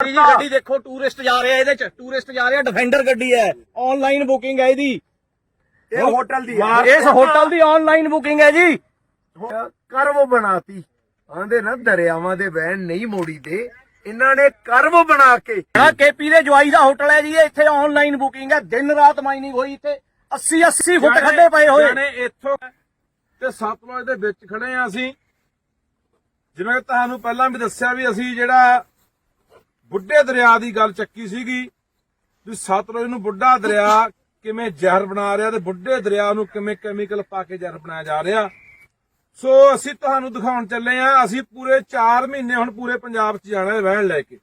ਜੀ ਗੱਡੀ ਦੇਖੋ ਟੂਰਿਸਟ ਜਾ ਰਿਹਾ ਇਹਦੇ ਚ ਟੂਰਿਸਟ ਜਾ ਰਿਹਾ ਡਿਫੈਂਡਰ ਗੱਡੀ ਹੈ। ਆਨਲਾਈਨ ਬੁਕਿੰਗ ਹੈ ਇਹਦੀ। ਇਹ ਹੋਟਲ ਦੀ ਹੈ। ਇਸ ਹੋਟਲ ਦੀ ਆਨਲਾਈਨ ਬੁਕਿੰਗ ਹੈ ਜੀ। ਕਰਵ ਬਣਾਤੀ। ਆਂਦੇ ਨਾ ਦਰਿਆਵਾਂ ਦੇ ਵਹਿਣ ਨਹੀਂ ਮੋੜੀ ਦੇ ਇਹਨਾਂ ਨੇ ਕਰਵ ਬਣਾ ਕੇ। ਹਾਂ ਕੇਪੀ ਦੇ ਜਵਾਈ ਦਾ ਹੋਟਲ ਹੈ ਜੀ ਇੱਥੇ ਆਨਲਾਈਨ ਬੁਕਿੰਗ ਹੈ। ਦਿਨ ਰਾਤ ਮਾਈਨਿੰਗ ਹੋਈ ਇੱਥੇ। 80 80 ਫੁੱਟ ਖੱਡੇ ਪਏ ਹੋਏ। ਜਾਣੇ ਇੱਥੋਂ ਤੇ ਸਤਲੁਜ ਦੇ ਵਿੱਚ ਖੜੇ ਆ ਅਸੀਂ। ਜਿਵੇਂ ਤੁਹਾਨੂੰ ਪਹਿਲਾਂ ਵੀ ਦੱਸਿਆ ਵੀ ਅਸੀਂ ਜਿਹੜਾ ਬੁੱਢੇ ਦਰਿਆ ਦੀ ਗੱਲ ਚੱਕੀ ਸੀਗੀ ਵੀ ਸਤਲੁਜ ਨੂੰ ਬੁੱਢਾ ਦਰਿਆ ਕਿਵੇਂ ਜ਼ਹਿਰ ਬਣਾ ਰਿਹਾ ਤੇ ਬੁੱਢੇ ਦਰਿਆ ਨੂੰ ਕਿਵੇਂ ਕੈਮੀਕਲ ਪਾ ਕੇ ਜ਼ਹਿਰ ਬਣਾਇਆ ਜਾ ਰਿਹਾ। ਸੋ ਅਸੀਂ ਤੁਹਾਨੂੰ ਦਿਖਾਉਣ ਚੱਲੇ ਆ ਅਸੀਂ ਪੂਰੇ 4 ਮਹੀਨੇ ਹੁਣ ਪੂਰੇ ਪੰਜਾਬ 'ਚ ਜਾਣਾ ਹੈ ਰਹਿਣ ਲੈ ਕੇ।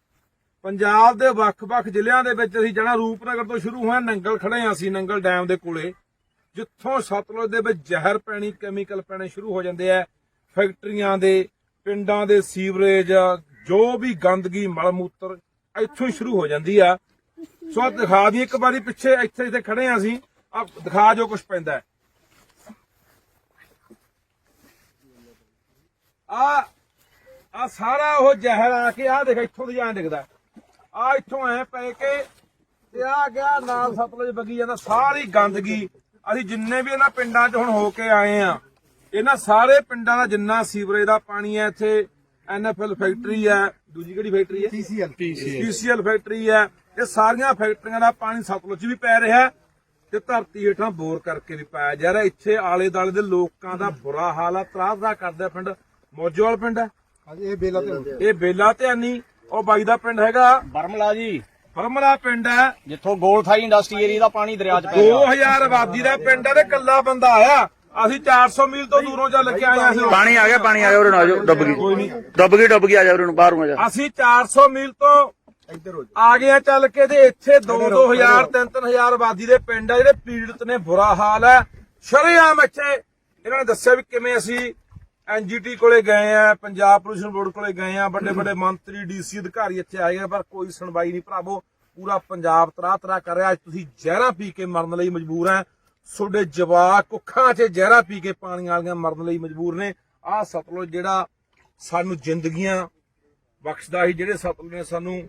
ਪੰਜਾਬ ਦੇ ਵੱਖ-ਵੱਖ ਜ਼ਿਲ੍ਹਿਆਂ ਦੇ ਵਿੱਚ ਅਸੀਂ ਜਾਣਾ, ਰੂਪਨਗਰ ਤੋਂ ਸ਼ੁਰੂ ਹੋਇਆ, ਨੰਗਲ ਖੜੇ ਹਾਂ ਅਸੀਂ, ਨੰਗਲ ਡੈਮ ਦੇ ਕੋਲੇ। ਜਿੱਥੋਂ ਸਤਲੁਜ ਦੇ ਵਿੱਚ ਜ਼ਹਿਰ ਪੈਣੀ ਕੈਮੀਕਲ ਪੈਣੇ ਸ਼ੁਰੂ ਹੋ ਜਾਂਦੇ ਆ। ਫੈਕਟਰੀਆਂ ਦੇ, ਪਿੰਡਾਂ ਦੇ ਸੀਵਰੇਜ ਜੋ ਵੀ ਗੰਦਗੀ ਮਲ ਮੂਤਰ ਇੱਥੋਂ ਹੀ ਸ਼ੁਰੂ ਹੋ ਜਾਂਦੀ ਆ। ਸੋ ਆਹ ਦਿਖਾ ਦੀ ਇੱਕ ਵਾਰੀ ਪਿੱਛੇ ਇੱਥੇ ਇੱਥੇ ਖੜੇ ਆ ਅਸੀਂ। ਆ ਦਿਖਾ ਜੋ ਕੁਝ ਪੈਂਦਾ ਹੈ। ਆ ਆ ਸਾਰਾ ਉਹ ਜ਼ਹਿਰ ਆ ਕੇ ਆ ਦੇਖ, ਇੱਥੋਂ ਦੀ ਆਂ ਦਿਖਦਾ। ਆ ਇੱਥੋਂ ਐ ਪੈ ਕੇ ਤੇ ਆ ਗਿਆ, ਨਾਲ ਸਤਲੁਜ ਵਗੀ ਜਾਂਦਾ, ਸਾਰੀ ਗੰਦਗੀ। ਅਸੀਂ ਜਿੰਨੇ ਵੀ ਇਹਨਾਂ ਪਿੰਡਾਂ 'ਚ ਹੁਣ ਹੋ ਕੇ ਆਏ ਆ, ਇਹਨਾਂ ਸਾਰੇ ਪਿੰਡਾਂ ਦਾ ਜਿੰਨਾ ਸੀਵਰੇਜ ਦਾ ਪਾਣੀ ਹੈ ਇੱਥੇ ਐਨਐਫਐਲ ਫੈਕਟਰੀ ਹੈ ਦੂਜੀ ਕਿਹੜੀ ਫੈਕਟਰੀ ਹੈ? ਪੀਸੀਐਲ। ਪੀਸੀਐਲ। ਫੈਕਟਰੀ ਹੈ। ਇਹ ਸਾਰੀਆਂ ਫੈਕਟਰੀਆਂ ਦਾ ਪਾਣੀ ਸਤਲੁਜ ਵੀ ਪੈ ਰਿਹਾ ਤੇ ਧਰਤੀ ਹੇਠਾਂ ਬੋਰ ਕਰਕੇ ਵੀ ਪਾਇਆ ਜਾ ਰਿਹਾ ਇੱਥੇ ਆਲੇ ਦਾਲੇ ਦੇ ਲੋਕਾਂ ਦਾ ਬੁਰਾ ਹਾਲ ਆ। ਤਰਾਸਦਾ ਕਰਦਾ ਪਿੰਡ ਮੋਜੋਵਾਲ ਪਿੰਡ। ਹੈ ਇਹ ਬੇਲਾ ਤੇ ਇਹ ਬੇਲਾ ਧਿਆਨੀ ਉਹ ਬਾਈ ਦਾ ਪਿੰਡ ਹੈਗਾ। ਬਰਮਲਾ ਜੀ। ਫਰਮਲਾ ਪਿੰਡ ਹੈ। ਜਿੱਥੋਂ ਗੋਲਥਾਈ ਇੰਡਸਟਰੀ ਏਰੀਆ ਦਾ ਪਾਣੀ ਦਰਿਆ ਚ ਪੈ ਰਿਹਾ 2000 ਆਬਾਦੀ ਦਾ ਪਿੰਡ ਹੈ ਤੇ ਕੱਲਾ ਬੰਦਾ ਆਇਆ। ਅਸੀਂ 400 ਮੀਲ ਤੋਂ ਦੂਰੋਂ ਚੱਲ ਕੇ ਆਏ ਹਾਂ ਅਸੀਂ। ਪਾਣੀ ਆ ਗਿਆ ਪਾਣੀ ਆ ਗਿਆ ਉਰੇ ਨੂੰ ਆ ਜਾਓ ਡੁੱਬ ਗਈ। ਡੁੱਬ ਗਈ ਡੁੱਬ ਗਈ ਆ ਜਾ ਉਰੇ ਨੂੰ ਬਾਹਰੋਂ ਆ ਜਾ। ਅਸੀਂ 400 ਮੀਲ ਤੋਂ ਇੱਧਰ ਹੋ ਆ ਗਏ ਆ ਚੱਲ ਕੇ ਤੇ ਇੱਥੇ 2-2000 3-3000 ਆਬਾਦੀ ਦੇ ਪਿੰਡ ਆ ਜਿਹੜੇ ਪੀੜਤ ਨੇ ਬੁਰਾ ਹਾਲ ਹੈ। ਸ਼ਰੇਆਮ ਇੱਥੇ ਇਹਨਾਂ ਨੇ ਦੱਸਿਆ ਵੀ ਕਿਵੇਂ ਅਸੀਂ ਐਨਜੀਟੀ ਕੋਲੇ ਗਏ ਆ ਪੰਜਾਬ ਪੋਲੂਸ਼ਨ ਬੋਰਡ ਕੋਲੇ ਗਏ ਆ ਵੱਡੇ ਵੱਡੇ ਮੰਤਰੀ ਡੀਸੀ ਅਧਿਕਾਰੀ ਇੱਥੇ ਆਏ ਆ ਪਰ ਕੋਈ ਸੁਣਵਾਈ ਨਹੀਂ ਭਰਾਵੋ। ਪੂਰਾ ਪੰਜਾਬ ਤਰਾ ਤਰਾ ਕਰ ਰਿਹਾ। ਅੱਜ ਤੁਸੀਂ ਜ਼ਹਿਰਾਂ ਪੀ ਕੇ ਮਰਨ ਲਈ ਮਜਬੂਰ ਆ ਤੁਹਾਡੇ ਜਵਾਕ ਕੁੱਖਾਂ 'ਚ ਜ਼ਹਿਰਾ ਪੀ ਕੇ ਪਾਣੀ ਵਾਲੀਆਂ ਮਰਨ ਲਈ ਮਜਬੂਰ ਨੇ। ਆਹ ਸਤਲੁਜ ਜਿਹੜਾ ਸਾਨੂੰ ਜ਼ਿੰਦਗੀਆਂ ਬਖਸ਼ਦਾ ਸੀ, ਜਿਹੜੇ ਸਤਲੁਜ ਨੇ ਸਾਨੂੰ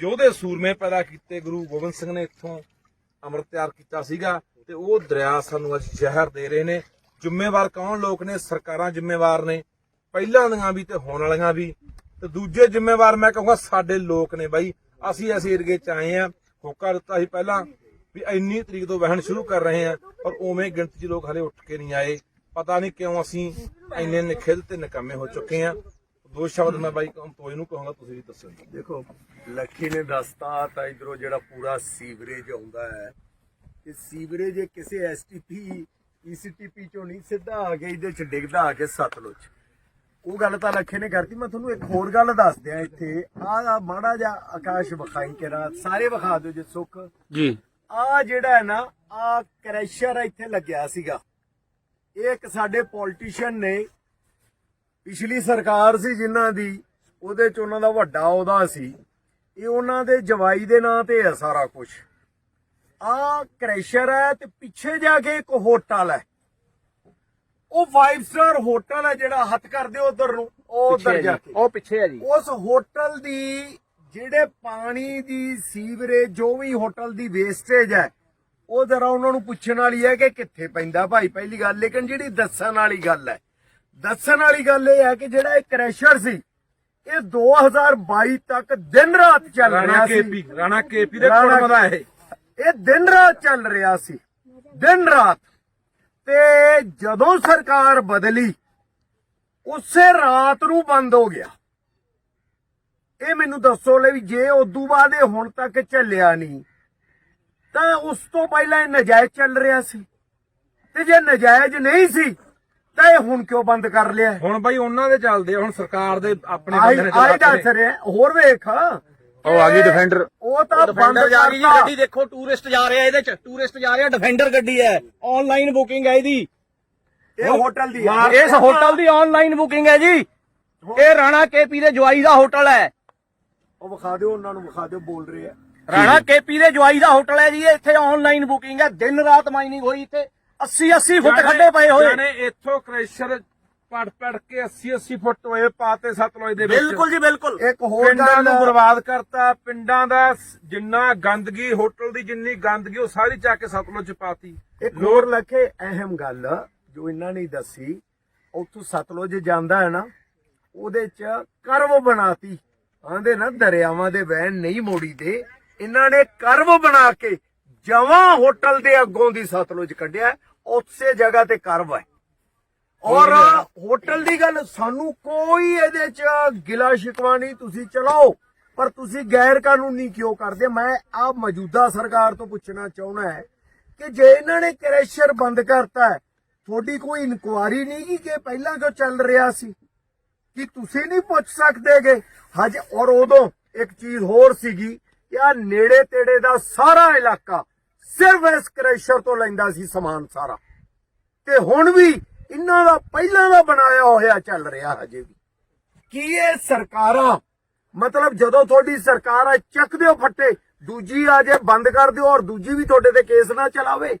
ਯੋਧੇ ਸੂਰਮੇ ਪੈਦਾ ਕੀਤੇ, ਗੁਰੂ ਗੋਬਿੰਦ ਸਿੰਘ ਨੇ ਇੱਥੋਂ ਅੰਮ੍ਰਿਤ ਤਿਆਰ ਕੀਤਾ ਸੀਗਾ ਤੇ ਉਹ ਦਰਿਆ ਸਾਨੂੰ ਅੱਜ ਜ਼ਹਿਰ ਦੇ ਰਹੇ ਨੇ। ਜ਼ਿੰਮੇਵਾਰ ਕੌਣ ਲੋਕ ਨੇ? ਸਰਕਾਰਾਂ ਜ਼ਿੰਮੇਵਾਰ ਨੇ। ਪਹਿਲਾਂ ਦੀਆਂ ਵੀ ਤੇ ਹੋਣ ਵਾਲੀਆਂ ਵੀ। ਤੇ ਦੂਜੇ ਜ਼ਿੰਮੇਵਾਰ ਮੈਂ ਕਹੂੰਗਾ ਸਾਡੇ ਲੋਕ ਨੇ ਬਾਈ। ਅਸੀਂ ਇਸ ਏਰੀਏ ਚ ਆਏ ਆ ਹੋਕਾ ਦਿੱਤਾ ਸੀ ਪਹਿਲਾਂ। ਵੀ ਇੰਨੀ ਤਰੀਕ ਤੋਂ ਵਹਿਣ ਸ਼ੁਰੂ ਕਰ ਰਹੇ ਆ ਪਰ ਉਵੇਂ ਗਿਣਤੀ ਚ ਲੋਕ ਹਲੇ ਉੱਠ ਕੇ ਨਹੀਂ ਆਏ। ਪਤਾ ਨਹੀਂ ਕਿਉਂ ਅਸੀਂ ਇੰਨੇ ਨਿਖਿੱਧ ਤੇ ਨਿਕੰਮੇ ਹੋ ਚੁੱਕੇ ਆ। ਦੋ ਸ਼ਬਦ ਮੈਂ ਬਾਈ ਕੰਪੋਜ ਨੂੰ ਕਹਾਂਗਾ ਤੁਸੀਂ ਵੀ ਦੱਸੋ ਦੇਖੋ ਲੱਖੀ ਨੇ ਦੱਸਤਾ ਤਾਂ ਇਧਰੋਂ ਜਿਹੜਾ ਪੂਰਾ ਸੀਵਰੇਜ ਆਉਂਦਾ ਹੈ। ਇਹ ਸੀਵਰੇਜ ਕਿਸੇ ਐਸਟੀਪੀ ਈਸੀਟੀਪੀ ਚੋਂ ਨਹੀਂ ਸਿੱਧਾ ਆ ਕੇ ਇਹਦੇ ਚ ਡਿੱਗਦਾ ਆ ਕੇ ਸਤਲੁਜ। ਉਹ ਗੱਲ ਤਾਂ ਲੱਖੇ ਨੇ ਕਰਤੀ। ਮੈਂ ਤੁਹਾਨੂੰ ਇੱਕ ਹੋਰ ਗੱਲ ਦੱਸ ਦਿਆਂ ਇੱਥੇ। ਆਹ ਮਾੜਾ ਜਿਹਾ ਆਕਾਸ਼ ਵਿਖਾਈ ਕਿਰਾ ਸਾਰੇ ਵਿਖਾ ਦਿਓ ਜੇ ਸੁੱਖ। ਜੀ। ਆ ਜਿਹੜਾ ਹੈ ਨਾ ਆ ਕ੍ਰੈਸ਼ਰ ਇੱਥੇ ਲੱਗਿਆ ਸੀਗਾ। ਇਹ ਇੱਕ ਸਾਡੇ ਪੋਲਿਟਿਸ਼ੀਅਨ ਨੇ ਪਿਛਲੀ ਸਰਕਾਰ ਸੀ ਜਿਨ੍ਹਾਂ ਦੀ ਉਹਦੇ ਚ ਉਹਨਾਂ ਦਾ ਵੱਡਾ ਉਹਦਾ ਸੀ। ਇਹ ਉਹਨਾਂ ਦੇ ਜਵਾਈ ਦੇ ਨਾਂ ਤੇ ਹੈ ਸਾਰਾ ਕੁਝ ਆ ਕ੍ਰੈਸ਼ਰ ਹੈ ਤੇ ਪਿੱਛੇ ਜਾ ਕੇ ਇੱਕ ਹੋਟਲ ਹੈ। ਉਹ 5 ਸਟਾਰ ਹੋਟਲ ਹੈ ਜਿਹੜਾ ਹੱਥ ਕਰਦੇ ਉਧਰ ਨੂੰ ਉਹ ਉਧਰ ਜਾ। ਕੇ। ਉਹ ਪਿੱਛੇ ਹੈ ਜੀ। ਉਸ ਹੋਟਲ ਦੀ ਜਿਹੜੇ ਪਾਣੀ ਦੀ ਸੀਵਰੇਜ ਜੋ ਵੀ ਹੋਟਲ ਦੀ ਵੇਸਟੇਜ ਹੈ ਉਹ ਜਰਾ ਉਹਨਾਂ ਨੂੰ ਪੁੱਛਣ ਵਾਲੀ ਹੈ ਕਿ ਕਿੱਥੇ ਪੈਂਦਾ ਭਾਈ? ਪਹਿਲੀ ਗੱਲ ਲੇਕਿਨ ਜਿਹੜੀ ਦੱਸਣ ਵਾਲੀ ਗੱਲ ਹੈ ਦੱਸਣ ਵਾਲੀ ਗੱਲ ਇਹ ਹੈ ਕਿ ਜਿਹੜਾ ਇਹ ਕ੍ਰੈਸ਼ਰ ਸੀ ਇਹ 2022 ਤੱਕ ਦਿਨ ਰਾਤ ਚੱਲ ਰਿਹਾ ਸੀ। ਕੇਪੀ ਰਾਣਾ ਕੇਪੀ ਦੇ ਰਾਣਾ ਕੁੜਮ ਦਾ ਇਹ ਇਹ ਦਿਨ ਰਾਤ ਚੱਲ ਰਿਹਾ ਸੀ ਦਿਨ ਰਾਤ। ਤੇ ਜਦੋਂ ਸਰਕਾਰ ਬਦਲੀ ਉਸੇ ਰਾਤ ਨੂੰ ਬੰਦ ਹੋ ਗਿਆ। ਇਹ ਮੈਨੂੰ ਦੱਸੋ ਲੈ ਵੀ ਜੇ ਉਦੋਂ ਬਾਅਦ ਇਹ ਹੁਣ ਤੱਕ ਚੱਲਿਆ ਨਹੀਂ ਤਾਂ ਉਸ ਤੋਂ ਪਹਿਲਾਂ ਇਹ ਨਜਾਇਜ਼ ਚੱਲ ਰਿਹਾ ਸੀ। ਤੇ ਜੇ ਨਜਾਇਜ਼ ਨਹੀਂ ਸੀ ਤਾਂ ਇਹ ਹੁਣ ਕਿਉਂ ਬੰਦ ਕਰ ਲਿਆ? ਹੁਣ ਬਾਈ ਉਹਨਾਂ ਦੇ ਚੱਲਦੇ ਹੁਣ ਸਰਕਾਰ ਦੇ ਆਪਣੇ ਬੰਦੇ ਨੇ ਆਈ ਦੱਸ ਰਿਹਾ। ਹੋਰ ਵੇਖ। ਉਹ ਆ ਗਈ ਡਿਫੈਂਡਰ ਉਹ ਤਾਂ ਬੰਦ ਡਿਫੈਂਡਰ ਜਾ ਰਹੀ ਜੀ ਗੱਡੀ ਦੇਖੋ ਟੂਰਿਸਟ ਜਾ ਰਿਹਾ ਇਹਦੇ ਚ। ਟੂਰਿਸਟ ਜਾ ਰਿਹਾ ਡਿਫੈਂਡਰ ਗੱਡੀ ਹੈ। ਆਨਲਾਈਨ ਬੁਕਿੰਗ ਹੈ ਇਹਦੀ। ਇਹ ਹੋਟਲ ਦੀ ਹੈ। ਇਸ ਹੋਟਲ ਦੀ ਆਨਲਾਈਨ ਬੁਕਿੰਗ ਹੈ ਜੀ। ਇਹ ਰਾਣਾ ਕੇਪੀ ਦੇ ਜਵਾਈ ਦਾ ਹੋਟਲ ਹੈ। ਉਹ ਵਿਖਾ ਦਿਓ ਉਹਨਾਂ ਨੂੰ ਵਿਖਾ ਦਿਓ ਬੋਲ ਰਹੇ ਆ। ਰਾਣਾ ਕੇਪੀ ਦੇ ਜਵਾਈ ਦਾ ਹੋਟਲ ਹੈ ਜੀ ਇਹ ਇੱਥੇ ਆਨਲਾਈਨ ਬੁਕਿੰਗ ਹੈ। ਦਿਨ ਰਾਤ ਮਾਈਨਿੰਗ ਹੋਈ ਇੱਥੇ। 80 80 ਫੁੱਟ ਖੱਡੇ ਪਏ ਹੋਏ। ਜਾਣੇ ਇੱਥੋਂ ਕ੍ਰੈਸ਼ਰ ਪੜ ਪੜ ਕੇ 80 80 ਫੁੱਟ ਹੋਏ ਪਾਤੇ ਸਤਲੁਜ ਦੇ ਵਿੱਚ। ਬਿਲਕੁਲ ਜੀ ਬਿਲਕੁਲ। ਇੱਕ ਹੋਰ ਗੱਲ ਨੂੰ ਬਰਬਾਦ ਕਰਤਾ। ਪਿੰਡਾਂ ਦਾ ਜਿੰਨਾ ਗੰਦਗੀ ਹੋਟਲ ਦੀ ਜਿੰਨੀ ਗੰਦਗੀ ਉਹ ਸਾਰੀ ਚੱਕ ਕੇ ਸਤਲੁਜ ਚ ਪਾਤੀ। ਇੱਕ ਹੋਰ ਲੱਖੇ ਅਹਿਮ ਗੱਲ ਜੋ ਇਹਨਾਂ ਨੇ ਦੱਸੀ ਉੱਥੋਂ ਸਤਲੁਜ ਜਾਂਦਾ ਹੈ ਨਾ ਉਹਦੇ ਚ ਕਰਵ ਬਣਾਤੀ। ਆਂਦੇ ਨਾ ਦਰਿਆਵਾਂ ਦੇ ਵਹਿਣ ਨਹੀਂ ਮੋੜੀ ਦੇ ਇਹਨਾਂ ਨੇ ਕਰਵ ਬਣਾ ਕੇ ਜਵਾਂ ਹੋਟਲ ਦੇ ਅੱਗੋਂ ਦੀ ਸਤਲੁਜ ਕੱਢਿਆ ਉਸੇ ਜਗ੍ਹਾ ਤੇ ਕਰਵ ਹੈ। ਔਰ ਹੋਟਲ ਦੀ ਗੱਲ ਸਾਨੂੰ ਕੋਈ ਇਹਦੇ ਚ ਗਿਲਾ ਸ਼ਿਕਵਾ ਨਹੀਂ ਤੁਸੀਂ ਚਲਾਓ ਪਰ ਤੁਸੀਂ ਗੈਰ ਕਾਨੂੰਨੀ ਕਿਉਂ ਕਰਦੇ? ਮੈਂ ਆ ਮੌਜੂਦਾ ਸਰਕਾਰ ਤੋਂ ਪੁੱਛਣਾ ਚਾਹੁੰਦਾ ਹੈ ਕਿ ਜੇ ਇਹਨਾਂ ਨੇ ਕ੍ਰੈਸ਼ਰ ਬੰਦ ਕਰਤਾ ਤੁਹਾਡੀ ਕੋਈ ਇਨਕੁਆਰੀ ਨਹੀਂ ਕਿ ਪਹਿਲਾਂ ਕਿਉਂ ਚੱਲ ਰਿਹਾ ਸੀ? ਕਿ ਤੁਸੀਂ ਨਹੀਂ ਪੁੱਛ ਸਕਦੇਗੇ। ਹਜੇ ਔਰ ਉਦੋਂ ਇੱਕ ਚੀਜ਼ ਹੋਰ ਸੀਗੀ ਕਿ ਆ ਨੇੜੇ ਤੇੜੇ ਦਾ ਸਾਰਾ ਇਲਾਕਾ ਸਿਰਫ ਇਸ ਕ੍ਰੈਸ਼ਰ ਤੋਂ ਲੈਂਦਾ ਸੀ ਸਮਾਨ ਸਾਰਾ। ਤੇ ਹੁਣ ਵੀ ਇਹਨਾਂ ਦਾ ਪਹਿਲਾਂ ਦਾ ਬਣਾਇਆ ਹੋਇਆ ਚੱਲ ਰਿਹਾ ਹਜੇ ਵੀ। ਕੀ ਇਹ ਸਰਕਾਰਾਂ, ਮਤਲਬ ਜਦੋਂ ਤੁਹਾਡੀ ਸਰਕਾਰ ਆ, ਚੱਕ ਦਿਓ ਫੱਟੇ, ਦੂਜੀ ਆ ਜੇ ਬੰਦ ਕਰ ਦਿਓ ਔਰ ਦੂਜੀ ਵੀ ਤੁਹਾਡੇ ਤੇ ਕੇਸ ਨਾ ਚਲਾਵੇ।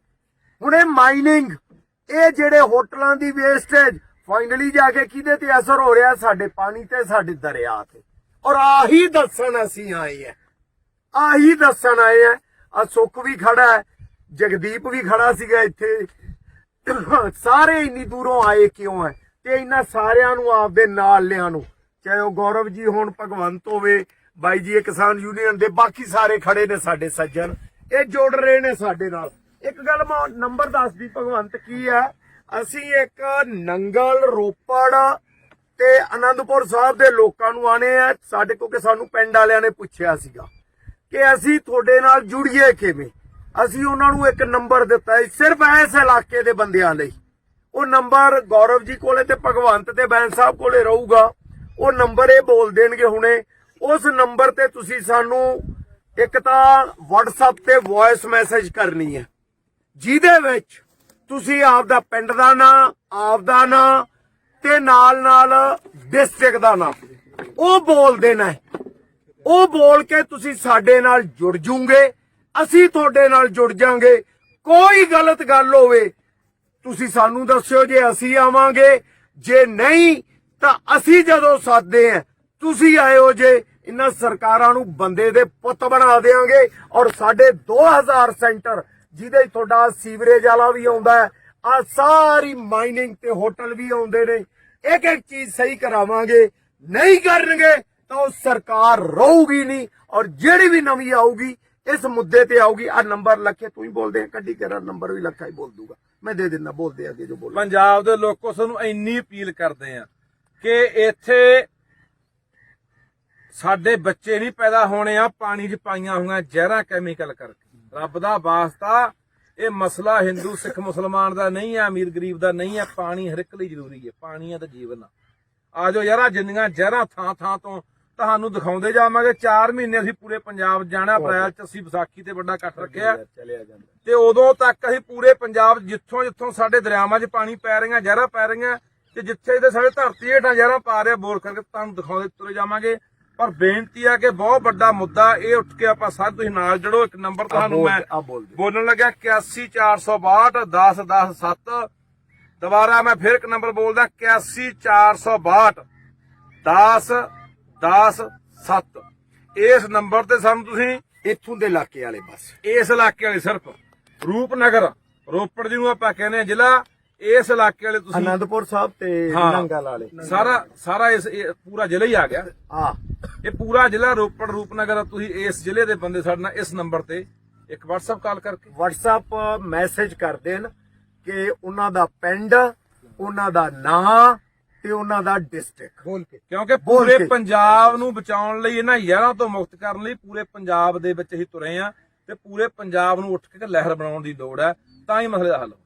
ਹੁਣ ਇਹ ਮਾਈਨਿੰਗ ਇਹ ਜਿਹੜੇ ਹੋਟਲਾਂ ਦੀ ਵੇਸਟੇਜ ਫਾਈਨਲੀ ਜਾ ਕੇ ਕਿਹਦੇ ਤੇ ਅਸਰ ਹੋ ਰਿਹਾ? ਸਾਡੇ ਪਾਣੀ ਤੇ, ਸਾਡੇ ਦਰਿਆ ਤੇ। ਔਰ ਆਹੀ ਦੱਸਣ ਅਸੀਂ ਆਏ ਆ ਆਹੀ ਦੱਸਣ ਆਏ ਆ ਆ ਸੁੱਖ ਵੀ ਖੜਾ ਹੈ, ਜਗਦੀਪ ਵੀ ਖੜਾ ਸੀਗਾ ਇੱਥੇ। ਸਾਰੇ ਇੰਨੀ ਦੂਰੋਂ ਆਏ ਕਿਉਂ ਹੈ? ਤੇ ਇਹਨਾਂ ਸਾਰਿਆਂ ਨੂੰ ਆਪਦੇ ਨਾਲ ਲਿਆਂ ਨੂੰ। ਚਾਹੇ ਉਹ ਗੌਰਵ ਜੀ ਹੋਣ, ਭਗਵੰਤ ਹੋਵੇ, ਬਾਈ ਜੀ, ਇਹ ਕਿਸਾਨ ਯੂਨੀਅਨ ਦੇ ਬਾਕੀ ਸਾਰੇ ਖੜੇ ਨੇ ਸਾਡੇ ਸੱਜਣ। ਇਹ ਜੋੜ ਰਹੇ ਨੇ ਸਾਡੇ ਨਾਲ। ਇੱਕ ਗੱਲ ਮੈਂ ਨੰਬਰ ਦੱਸਦੀ, ਭਗਵੰਤ, ਕੀ ਹੈ? ਅਸੀਂ ਇੱਕ ਨੰਗਲ, ਰੋਪੜ ਤੇ ਆਨੰਦਪੁਰ ਸਾਹਿਬ ਦੇ ਲੋਕਾਂ ਨੂੰ ਆਣੇ ਆ। ਸਾਡੇ ਕੋਲ ਸਾਨੂੰ ਪਿੰਡ ਵਾਲਿਆਂ ਨੇ ਪੁੱਛਿਆ ਸੀਗਾ ਕਿ ਅਸੀਂ ਤੁਹਾਡੇ ਨਾਲ ਜੁੜੀਏ ਕਿਵੇਂ? ਅਸੀਂ ਉਹਨਾਂ ਨੂੰ ਇੱਕ ਨੰਬਰ ਦਿੱਤਾ ਸਿਰਫ ਇਸ ਇਲਾਕੇ ਦੇ ਬੰਦਿਆਂ ਲਈ। ਉਹ ਨੰਬਰ ਗੌਰਵ ਜੀ ਕੋਲੇ ਤੇ ਭਗਵੰਤ ਤੇ ਬੈਂਸ ਸਾਹਿਬ ਕੋਲੇ ਰਹੂਗਾ। ਉਹ ਨੰਬਰ ਇਹ ਬੋਲ ਦੇਣਗੇ ਹੁਣੇ। ਉਸ ਨੰਬਰ ਤੇ ਤੁਸੀਂ ਸਾਨੂੰ ਇੱਕ ਤਾਂ WhatsApp ਤੇ ਵੌਇਸ ਮੈਸੇਜ ਕਰਨੀ ਹੈ। ਜਿਹਦੇ ਵਿੱਚ ਤੁਸੀਂ ਆਪਦਾ ਪਿੰਡ ਦਾ ਨਾਂ ਆਪ ਦਾ ਨਾਂ ਤੇ ਨਾਲ ਨਾਲ ਡਿਸਟ੍ਰਿਕਟ ਦਾ ਨਾਂ। ਉਹ ਬੋਲਦੇ ਦੇਣਾ ਉਹ ਬੋਲ ਕੇ ਤੁਸੀਂ ਸਾਡੇ ਨਾਲ ਜੁੜ ਜੂਗੇ। ਅਸੀਂ ਤੁਹਾਡੇ ਨਾਲ ਜੁੜ ਜਾਾਂਗੇ। ਕੋਈ ਗਲਤ ਗੱਲ ਹੋਵੇ, ਤੁਸੀਂ ਸਾਨੂੰ ਦੱਸਿਓ ਜੇ ਅਸੀਂ ਆਵਾਂਗੇ। ਜੇ ਨਹੀਂ, ਤਾਂ ਅਸੀਂ ਜਦੋਂ ਸਾਦੇ ਆ ਤੁਸੀਂ ਆਇਓ ਜੇ ਇਹਨਾਂ ਸਰਕਾਰਾਂ ਨੂੰ ਬੰਦੇ ਦੇ ਪੁੱਤ ਬਣਾ ਦੇਾਂਗੇ ਔਰ ਸਾਡੇ 2000 ਸੈਂਟਰ ਜਿਹਦੇ ਤੁਹਾਡਾ ਸੀਵਰੇਜ ਵਾਲਾ ਵੀ ਆਉਂਦਾ ਹੈ ਆ ਸਾਰੀ ਮਾਈਨਿੰਗ ਤੇ ਹੋਟਲ ਵੀ ਆਉਂਦੇ ਨੇ। ਇੱਕ ਇੱਕ ਚੀਜ਼ ਸਹੀ ਕਰਾਵਾਂਗੇ, ਨਹੀਂ ਕਰਨਗੇ ਤਾਂ ਉਹ ਸਰਕਾਰ ਰਹੂਗੀ ਨਹੀਂ ਔਰ ਜਿਹੜੀ ਵੀ ਨਵੀਂ ਆਊਗੀ, ਇਸ ਮੁੱਦੇ ਤੇ ਆਊਗੀ। ਆ ਨੰਬਰ ਲੱਖੇ, ਤੂੰ ਹੀ ਬੋਲਦੇ ਕੱਢੀ ਤੇਰਾ ਨੰਬਰ ਵੀ ਲੱਖਾ ਹੀ ਬੋਲ ਦੂਗਾ। ਮੈਂ ਦੇ ਦਿੰਦਾ, ਬੋਲਦੇ ਅੱਗੇ ਜੋ ਬੋਲ। ਪੰਜਾਬ ਦੇ ਲੋਕੋ ਸਾਨੂੰ ਇੰਨੀ ਅਪੀਲ ਕਰਦੇ ਆ ਕਿ ਇੱਥੇ ਸਾਡੇ ਬੱਚੇ ਨਹੀਂ ਪੈਦਾ ਹੋਣੇ ਆ, ਪਾਣੀ 'ਚ ਪਾਈਆਂ ਹੋਈਆਂ ਜ਼ਹਿਰਾਂ ਕੈਮੀਕਲ ਕਰਕੇ। ਰੱਬ ਦਾ ਵਾਸਤਾ ਇਹ ਮਸਲਾ ਹਿੰਦੂ ਸਿੱਖ ਮੁਸਲਮਾਨ ਦਾ ਨਹੀਂ ਹੈ ਅਮੀਰ ਗਰੀਬ ਦਾ ਨਹੀਂ ਹੈ ਪਾਣੀ ਹਰ ਇੱਕ ਲਈ ਜ਼ਰੂਰੀ ਹੈ ਪਾਣੀ ਆ ਤਾਂ ਜੀਵਨ ਆ। ਆਜੋ ਯਾਰਾ ਜਿੰਨੀਆਂ ਜ਼ਹਿਰਾਂ ਥਾਂ ਥਾਂ ਤੋਂ ਤੁਹਾਨੂੰ ਦਿਖਾਉਂਦੇ ਜਾਵਾਂਗੇ 4 ਮਹੀਨੇ ਅਸੀਂ ਪੂਰੇ ਪੰਜਾਬ ਜਾਣਾ ਅਪ੍ਰੈਲ 'ਚ ਅਸੀਂ ਵਿਸਾਖੀ ਤੇ ਵੱਡਾ ਇਕੱਠ ਰੱਖਿਆ। ਤੇ ਉਦੋਂ ਤੱਕ ਅਸੀਂ ਪੂਰੇ ਪੰਜਾਬ ਜਿੱਥੋਂ ਜਿੱਥੋਂ ਸਾਡੇ ਦਰਿਆਵਾਂ 'ਚ ਪਾਣੀ ਪੈ ਰਹੀਆਂ ਜ਼ਹਿਰਾਂ ਪੈ ਰਹੀਆਂ ਤੇ ਜਿੱਥੇ ਜਿੱਥੇ ਸਾਡੇ ਧਰਤੀ ਹੇਠਾਂ ਜ਼ਹਿਰਾਂ ਪਾ ਰਿਹਾ ਬੋਲ ਕਰਕੇ ਤੁਹਾਨੂੰ ਦਿਖਾਉਂਦੇ ਤੁਰੇ ਜਾਵਾਂਗੇ। ਪਰ ਬੇਨਤੀ ਆ ਕਿ ਬਹੁਤ ਵੱਡਾ ਮੁੱਦਾ ਇਹ ਉੱਠ ਕੇ ਆਪਾਂ ਸਾਰੇ ਤੁਸੀਂ ਨਾਲ ਜੜੋ। ਇੱਕ ਨੰਬਰ ਤੁਹਾਨੂੰ ਮੈਂ ਬੋਲਣ ਲੱਗਿਆ 81462 10107 ਦੁਬਾਰਾ ਮੈਂ ਫਿਰ ਇੱਕ ਨੰਬਰ ਬੋਲਦਾ 81462 10 10 7 ਇਸ ਨੰਬਰ ਤੇ ਸਾਨੂੰ ਤੁਸੀਂ ਇੱਥੋਂ ਦੇ ਇਲਾਕੇ ਵਾਲੇ ਬਸ। ਇਸ ਇਲਾਕੇ ਵਾਲੇ ਸਿਰਫ ਰੂਪਨਗਰ ਰੋਪੜ ਜਿਹਨੂੰ ਆਪਾਂ ਕਹਿੰਦੇ ਆ ਜ਼ਿਲ੍ਹਾ ਇਸ ਇਲਾਕੇ ਵਾਲੇ ਤੁਸੀਂ ਆਨੰਦਪੁਰ ਸਾਹਿਬ ਤੇ ਹਾਂ। ਨੰਗਲ ਵਾਲੇ ਸਾਰਾ ਸਾਰਾ ਇਸ ਇਹ ਪੂਰਾ ਜ਼ਿਲ੍ਹਾ ਹੀ ਆ ਗਿਆ। ਆ। ਇਹ ਪੂਰਾ ਜ਼ਿਲ੍ਹਾ ਰੋਪੜ ਰੂਪਨਗਰ ਤੁਸੀਂ ਇਸ ਜ਼ਿਲ੍ਹੇ ਦੇ ਬੰਦੇ ਸਾਡੇ ਨਾਲ ਇਸ ਨੰਬਰ ਤੇ ਇੱਕ WhatsApp ਕਾਲ ਕਰਕੇ। WhatsApp ਮੈਸੇਜ ਕਰ ਦੇਣ ਕਿ ਉਹਨਾਂ ਦਾ ਪਿੰਡ ਉਹਨਾਂ ਦਾ ਨਾਂ ਤੇ ਉਹਨਾਂ ਦਾ ਡਿਸਟ੍ਰਿਕਟ ਬੋਲ ਕੇ। ਕਿਉਂਕਿ ਬੋਲ ਪੂਰੇ ਕੇ। ਪੰਜਾਬ ਨੂੰ ਬਚਾਉਣ ਲਈ ਇਹਨਾਂ ਯਾਰਾਂ ਤੋਂ ਮੁਕਤ ਕਰਨ ਲਈ ਪੂਰੇ ਪੰਜਾਬ ਦੇ ਵਿੱਚ ਹੀ ਤੁਰੇ ਆ ਤੇ ਪੂਰੇ ਪੰਜਾਬ ਨੂੰ ਉੱਠ ਕੇ ਲਹਿਰ ਬਣਾਉਣ ਦੀ ਲੋੜ ਹੈ ਤਾਂ ਹੀ ਮਸਲੇ ਦਾ ਹੱਲ ਹੋਊ।